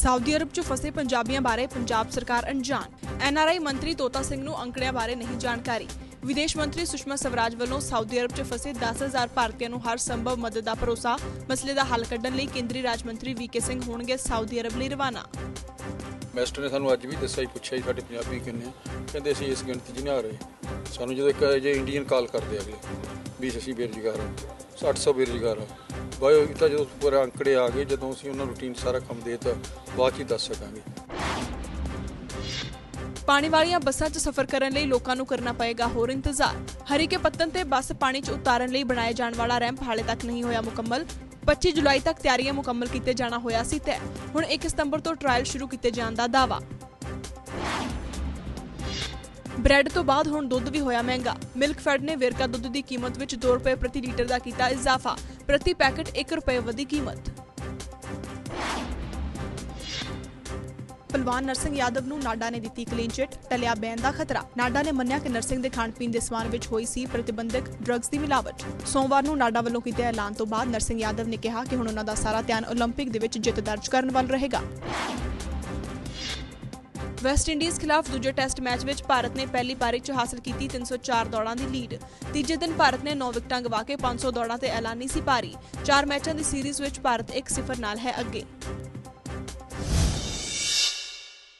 Saudi Arab 'ਚ ਫਸੇ ਪੰਜਾਬੀਆਂ ਬਾਰੇ ਪੰਜਾਬ ਸਰਕਾਰ ਅਣਜਾਣ। ਐਨਆਰਆਈ ਮੰਤਰੀ ਤੋਤਾ ਸਿੰਘ ਨੂੰ ਅੰਕੜਿਆਂ ਬਾਰੇ ਨਹੀਂ ਜਾਣਕਾਰੀ। ਵਿਦੇਸ਼ ਮੰਤਰੀ ਸੁਸ਼ਮਾ ਸਵਰਾਜ ਵੱਲੋਂ ਸਾਊਦੀ ਅਰਬ 'ਚ ਫਸੇ 10000 ਭਾਰਤੀਆਂ ਨੂੰ ਹਰ ਸੰਭਵ ਮਦਦ ਦਾ ਭਰੋਸਾ, ਮਸਲੇ ਦਾ ਹੱਲ ਕੱਢਣ ਲਈ ਕੇਂਦਰੀ ਰਾਜ ਮੰਤਰੀ ਵੀਕੇ ਸਿੰਘ ਹੋਣਗੇ ਸਾਊਦੀ ਅਰਬ ਲਈ ਰਵਾਨਾ। ਮਾਸਟਰ ਨੇ ਸਾਨੂੰ ਅੱਜ ਵੀ ਦੱਸਿਆ ਹੀ ਪੁੱਛਿਆ ਜੀ ਸਾਡੇ ਪੰਜਾਬੀ ਕਿੰਨੇ ਆ? ਕਹਿੰਦੇ, ਅਸੀਂ ਇਸ ਗਿਣਤੀ 'ਚ ਨਹੀਂ ਆ ਰਹੇ ਸਾਨੂੰ ਜਦੋਂ ਇੱਕ ਜੇ ਇੰਡੀਅਨ ਕਾਲ ਕਰਦੇ ਅਗਲੇ, ਵੀ ਅਸੀਂ ਬੇਰੁਜ਼ਗਾਰ ਹਾਂ 800 ਬੇਰੁਜ਼ਗਾਰ ਆ। ਬਾਇਓ ਇਹ ਜਦੋਂ ਪੂਰੇ ਅੰਕੜੇ ਆ ਗਏ, ਜਦੋਂ ਅਸੀਂ ਉਹਨਾਂ ਰੂਟੀਨ ਸਾਰਾ ਕੰਮ ਦੇ ਬਾਅਦ ਹੀ ਦੱਸ ਸਕਾਂਗੇ। ਪਾਣੀ ਵਾਲੀਆਂ ਬੱਸਾਂ 'ਚ ਸਫ਼ਰ ਕਰਨ ਲਈ ਲੋਕਾਂ ਨੂੰ ਕਰਨਾ ਪਏਗਾ ਹੋਰ ਇੰਤਜ਼ਾਰ। ਹਰੀਕੇ ਪੱਤਨ ਤੇ ਬੱਸ ਪਾਣੀ 'ਚ ਉਤਾਰਨ ਲਈ ਬਣਾਏ ਜਾਣ ਵਾਲਾ ਰੈਂਪ ਹਾਲੇ ਤੱਕ ਨਹੀਂ ਹੋਇਆ ਮੁਕੰਮਲ। 25 ਜੁਲਾਈ ਤੱਕ ਤਿਆਰੀਆਂ ਮੁਕੰਮਲ ਕੀਤੇ ਜਾਣਾ ਹੋਇਆ ਸੀ ਤੈ ਹੁਣ 1 ਸਤੰਬਰ ਤੋਂ ਟ੍ਰਾਇਲ ਸ਼ੁਰੂ ਕੀਤੇ ਜਾਣ ਦਾ ਦਾਅਵਾ। ਬ੍ਰੈਡ ਤੋਂ ਬਾਅਦ ਹੁਣ ਦੁੱਧ ਵੀ ਹੋਇਆ ਮਹਿੰਗਾ ਮਿਲਕ ਫੈਡ ਨੇ ਵੇਰਕਾ ਦੁੱਧ ਦੀ ਕੀਮਤ ਵਿੱਚ 2 ਰੁਪਏ ਪ੍ਰਤੀ ਲੀਟਰ ਦਾ ਕੀਤਾ ਇਜ਼ਾਫਾ ਪ੍ਰਤੀ ਪੈਕੇਟ 1 ਰੁਪਏ ਵਧੀ ਕੀਮਤ ਪਹਿਲਵਾਨ ਨਰਸਿੰਘ ਯਾਦਵ ਨੂੰ ਨਾਡਾ ਨੇ ਦਿੱਤੀ ਕਲੀਨ ਚਿੱਟ ਟਲਿਆ ਬੈਨ ਦਾ ਖਤਰਾ ਨਾਡਾ ਨੇ ਮੰਨਿਆ ਕਿ ਨਰਸਿੰਘ ਦੇ ਖਾਣ ਪੀਣ ਦੇ ਸਮਾਨ ਵਿੱਚ ਹੋਈ ਸੀ ਪ੍ਰਤੀਬੰਧਕ ਡਰੱਗਸ ਦੀ ਮਿਲਾਵਟ ਸੋਮਵਾਰ ਨੂੰ ਨਾਡਾ ਵੱਲੋਂ ਕੀਤੇ ਐਲਾਨ ਤੋਂ ਬਾਅਦ ਨਰਸਿੰਘ ਯਾਦਵ ਨੇ ਕਿਹਾ ਕਿ ਹੁਣ ਉਹਨਾਂ ਦਾ ਸਾਰਾ ਧਿਆਨ 올림픽 ਦੇ ਵਿੱਚ ਜਿੱਤ ਦਰਜ ਕਰਨ ਵੱਲ ਰਹੇਗਾ ਵੈਸਟ ਇੰਡੀਜ਼ ਖਿਲਾਫ ਦੂਜੇ ਟੈਸਟ ਮੈਚ ਵਿੱਚ ਭਾਰਤ ਨੇ ਪਹਿਲੀ ਪਾਰੀ 'ਚ ਹਾਸਲ ਕੀਤੀ 304 ਦੌੜਾਂ ਦੀ ਲੀਡ ਤੀਜੇ ਦਿਨ ਭਾਰਤ ਨੇ 9 ਵਿਕਟਾਂ ਗਵਾ ਕੇ 500 ਦੌੜਾਂ ਤੇ ਐਲਾਨੀ ਸੀ ਪਾਰੀ। ਚਾਰ ਮੈਚਾਂ ਦੀ ਸੀਰੀਜ਼ ਵਿੱਚ ਭਾਰਤ 1-0 ਨਾਲ ਹੈ ਅੱਗੇ।